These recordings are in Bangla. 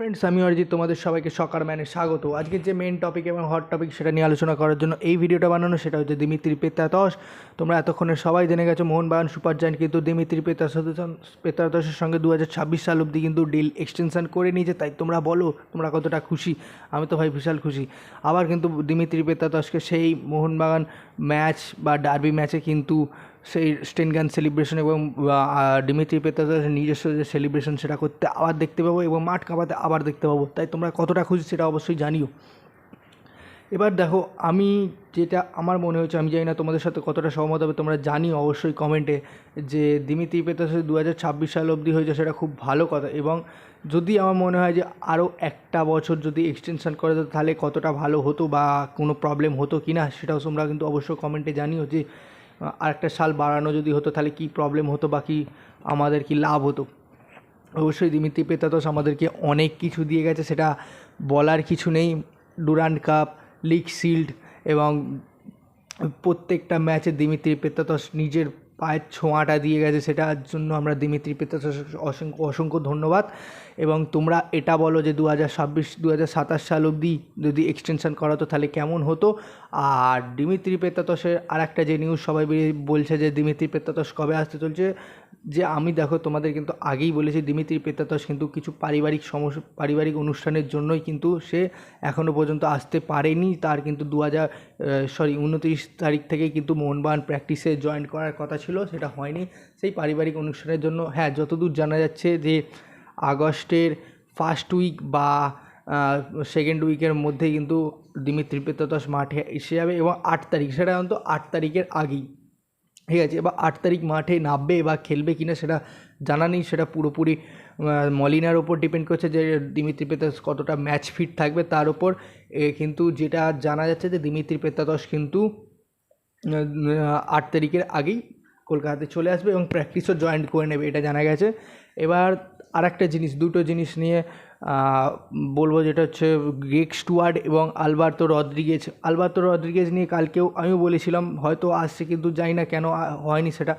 ফ্রেন্ডস আমি অরিজিৎ, তোমাদের সবাইকে সকার ম্যানে স্বাগত। আজকের যে মেন টপিক এবং হট টপিক সেটা নিয়ে আলোচনা করার জন্য এই ভিডিওটা বানানো, সেটা হচ্ছে দিমিত্রি পেতাতস তোমরা এতক্ষণে সবাই জেনে গেছো, মোহনবাগান সুপার জায়ান্ট কিন্তু দিমিত্রি পেতাতস পেতাতসের সঙ্গে দু হাজার ছাব্বিশ সাল অবধি কিন্তু ডিল এক্সটেনশন করে নিয়েছে। তাই তোমরা বলো, তোমরা কতটা খুশি? আমি তো ভাই বিশাল খুশি। আবার কিন্তু দিমিত্রি পেতাতসকে সেই মোহনবাগান ম্যাচ বা ডার্বি ম্যাচে কিন্তু সেই স্টেনগান সেলিব্রেশন এবং ডিমিত্রি পেতাদের নিজস্ব যে সেলিব্রেশন সেটা করতে আবার দেখতে পাবো এবং মাঠ কাঁপাতে আবার দেখতে পাবো। তাই তোমরা কতটা খুশি সেটা অবশ্যই জানিও। এবার দেখো, আমি যেটা আমার মনে হচ্ছে আমি জানি না তোমাদের সাথে কতটা সহমত হবে, তোমরা জানিও অবশ্যই কমেন্টে যে দিমিত্রি পেতাস দু হাজার ছাব্বিশ সাল অবধি হয়েছে সেটা খুব ভালো কথা এবং যদি আমার মনে হয় যে আরও একটা বছর যদি এক্সটেনশন করে তাহলে কতটা ভালো হতো বা কোনো প্রবলেম হতো কি না সেটাও তোমরা কিন্তু অবশ্যই কমেন্টে জানিও যে আরেকটা সাল বাড়ানো যদি হতো, তাহলে কী প্রবলেম হতো বা কী আমাদের কি লাভ হতো? অবশ্যই দিমিত্রি পেতাতোস আমাদেরকে অনেক কিছু দিয়ে গেছে, সেটা বলার কিছু নেই। ডুরান্ড কাপ লিগ শিল্ড এবং প্রত্যেকটা ম্যাচে দিমিত্রি পেতাতোস নিজের পায়ের ছোঁয়াটা দিয়ে গেছে, সেটার জন্য আমরা দিমিত্রি পেতাতস অসংখ্য অসংখ্য ধন্যবাদ। এবং তোমরা এটা বলো যে দু হাজার ছাব্বিশ দু হাজার সাতাশ সাল অবধি যদি এক্সটেনশন করাতো তাহলে কেমন হতো? আর দিমিত্রি পেতাতসের আর একটা যে নিউজ সবাই বলছে যে দিমিত্রি পেতাতস কবে আসতে চলছে? যে আমি দেখো, তোমাদের কিন্তু আগেই বলেছি দিমিত্রি পেতাতস কিন্তু কিছু পারিবারিক সমস্যা পারিবারিক অনুষ্ঠানের জন্যই কিন্তু সে এখনও পর্যন্ত আসতে পারেনি। তার কিন্তু দু হাজার সরি উনত্রিশ তারিখ থেকে কিন্তু মোহনবাগান প্র্যাকটিসে জয়েন করার কথা ছিল। সেটা হয়নি। সেই পারিবারিক অনুষ্ঠানের জন্য হ্যাঁ যতদূর জানা যাচ্ছে যে আগস্টের ফার্স্ট উইক বা সেকেন্ড উইকের মধ্যে কিন্তু দিমিত্রি পেতাতস মাঠে এসে যাবে এবং আট তারিখ, সেটা অন্তত আট তারিখের আগেই। ঠিক আছে, এবার আট তারিখ মাঠে নামবে বা খেলবে কিনা সেটা জানা নেই, সেটা পুরোপুরি মলিনার ওপর ডিপেন্ড করছে যে দিমিত্রি পেতাস কতটা ম্যাচ ফিট থাকবে। তার ওপর কিন্তু যেটা জানা যাচ্ছে যে দিমিত্রি পেতাতস কিন্তু আট তারিখের আগেই কলকাতাতে চলে আসবে এবং প্র্যাকটিসও জয়েন করে নেবে, এটা জানা গেছে। এবার আর একটা জিনিস, দুটো জিনিস নিয়ে বলব যেটা হচ্ছে গ্রেক স্টুয়ার্ড এবং আলবার্তো রদ্রিগেজ। আলবার্তো রদ্রিগেজ নিয়ে কালকেও আমিও বলেছিলাম, হয়তো আসছে কিন্তু জানি না কেন হয়নি সেটা।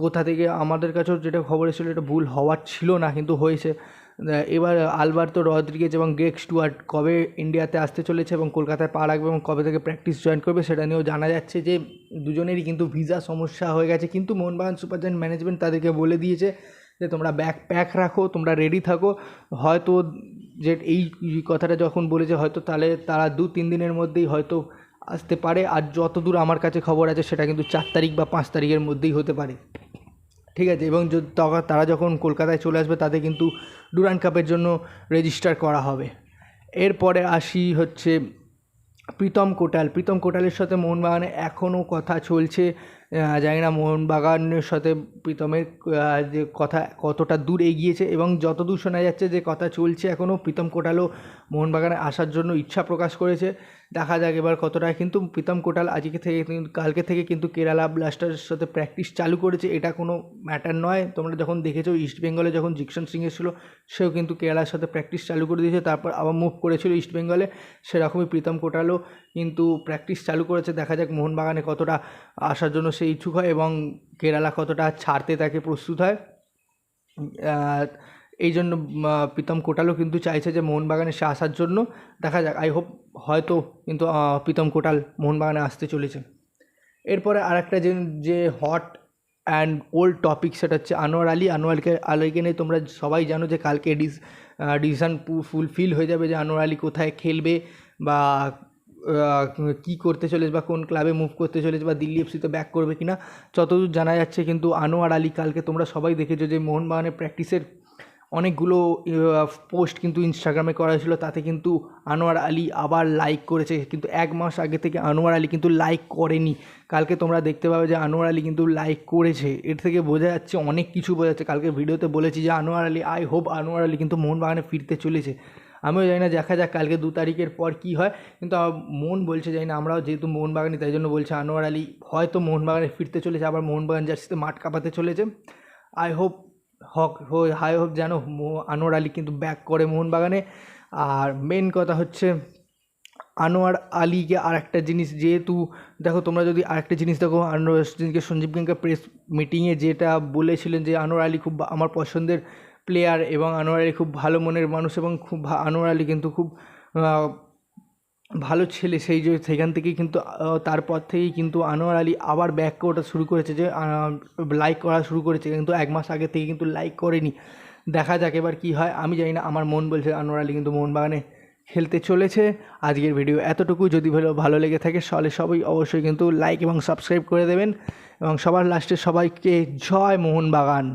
কোথা থেকে আমাদের কাছেও যেটা খবর এসেছিল, এটা ভুল হওয়ার ছিল না, কিন্তু হয়েছে। এবার আলবার্তো রদ্রিগেজ এবং গ্রেক স্টুয়ার্ট কবে ইন্ডিয়াতে আসতে চলেছে এবং কলকাতায় পা রাখবে এবং কবে থেকে প্র্যাকটিস জয়েন করবে সেটা নিয়েও জানা যাচ্ছে যে দুজনেরই কিন্তু ভিসা সমস্যা হয়ে গেছে। কিন্তু মোহনবাগান সুপার জায়েন্ট ম্যানেজমেন্ট তাদেরকে বলে দিয়েছে যে তোমরা ব্যাক প্যাক রাখো, তোমরা রেডি থাকো। হয়তো যে এই কথাটা যখন বলেছে, হয়তো তাহলে তারা দু তিন দিনের মধ্যেই হয়তো আসতে পারে। আর যতদূর আমার কাছে খবর আছে, সেটা কিন্তু চার তারিখ বা পাঁচ তারিখের মধ্যেই হতে পারে। ঠিক আছে, এবং তারা যখন কলকাতায় চলে আসবে তাদের কিন্তু ডুরান কাপের জন্য রেজিস্টার করা হবে। এরপরে আসি হচ্ছে প্রীতম কোটাল। প্রীতম কোটালের সাথে মোহনবাগানে এখনও কথা চলছে। জানি না মোহনবাগানের সাথে প্রীতমের যে কথা কতটা দূর এগিয়েছে, এবং যতদূর শোনা যাচ্ছে যে কথা চলছে এখনও, প্রীতম কোটালও মোহনবাগানে আসার জন্য ইচ্ছা প্রকাশ করেছে। দেখা যাক এবার কতটা। কিন্তু প্রীতম কোটাল আজকে থেকে কালকে থেকে কিন্তু কেরালা ব্লাস্টারের সাথে প্র্যাকটিস চালু করেছে, এটা কোনো ম্যাটার নয়। তোমরা যখন দেখেছ, ইস্ট বেঙ্গলে যখন জিকশন সিং এসেছিল, সেও কিন্তু কেরালার সাথে প্র্যাকটিস চালু করে দিয়েছে, তারপর আবার মুভ করেছিল ইস্ট বেঙ্গলে। সেরকমই প্রীতম কোটালও কিন্তু প্র্যাকটিস চালু করেছে, দেখা যাক মোহনবাগানে কতটা আসার জন্য সে ইচ্ছুক হয় এবং কেরালা কতটা ছাড়তে তাকে প্রস্তুত হয়। এই জন্য প্রীতম কোটালও কিন্তু চাইছে যে মোহনবাগানে সে আসার জন্য। দেখা যাক আই হোপ হয়তো কিন্তু প্রীতম কোটাল মোহনবাগানে আসতে চলেছে। এরপরে আরেকটা যে যে হট অ্যান্ড ওল্ড টপিক সেটা হচ্ছে আনোয়ার আলী। আনোয়ারকে আলীকে নিয়ে তোমরা সবাই জানো যে কালকে ডিস ডিসিশান ফুলফিল হয়ে যাবে যে আনোয়ার আলী কোথায় খেলবে বা কী করতে চলেছে বা কোন ক্লাবে মুভ করতে চলেছে বা দিল্লি এফসিতে ব্যাক করবে কিনা, যতদূর জানা যাচ্ছে কিন্তু আনোয়ার আলী কালকে তোমরা সবাই দেখেছ যে মোহনবাগানের প্র্যাকটিসের অনেকগুলো পোস্ট কিন্তু ইনস্টাগ্রামে করা হয়েছিলো। তাতে কিন্তু আনোয়ার আলী আবার লাইক করেছে। কিন্তু এক মাস আগে থেকে আনোয়ার আলী কিন্তু লাইক করেনি। কালকে তোমরা দেখতে পাবে যে আনোয়ার আলী কিন্তু লাইক করেছে। এর থেকে বোঝা যাচ্ছে, অনেক কিছু বোঝা যাচ্ছে। কালকে ভিডিওতে বলেছি যে আনোয়ার আলী আই হোপ আনোয়ার আলী কিন্তু মোহনবাগানে ফিরতে চলেছে। আমিও জানি না, দেখা যাক কালকে দু তারিখের পর কী হয়। কিন্তু মন বলছে, জানি না, আমরাও যেহেতু মোহনবাগানি তাই জন্য বলছে আনোয়ার আলী হয়তো মোহনবাগানে ফিরতে চলেছে। আবার মোহনবাগান জার্সিতে মাঠ কাঁপাতে চলেছে। আই হোপ হক হাই হোপ যেন আনোয়ার আলী কিন্তু ব্যাক করে মোহনবাগানে। আর মেন কথা হচ্ছে, আনোয়ার আলীকে আর একটা জিনিস, যেহেতু দেখো তোমরা যদি আরেকটা জিনিস দেখো, আনোয়ার সঞ্জীব গেঙ্কা প্রেস মিটিংয়ে যেটা বলেছিলেন যে আনোয়ার আলী খুব আমার পছন্দের প্লেয়ার এবং আনোয়ার আলী খুব ভালো মনের মানুষ এবং খুব আনোয়ার আলী কিন্তু খুব ভালো ছেলে, সেই যে সেখান থেকেই কিন্তু তারপর থেকেই কিন্তু আনোয়ার আলী আবার ব্যাক ওটা শুরু করেছে যে লাইক করা শুরু করেছে। কিন্তু এক মাস আগে থেকে কিন্তু লাইক করেনি। দেখা যাক এবার কী হয়। আমি জানি না, আমার মন বলছে আনোয়ার আলী কিন্তু মোহনবাগানে খেলতে চলেছে। আজকের ভিডিও এতটুকু। যদি ভালো ভালো লেগে থাকে, তাহলে সবাই অবশ্যই কিন্তু লাইক এবং সাবস্ক্রাইব করে দেবেন। এবং সবার লাস্টে সবাইকে জয় মোহনবাগান।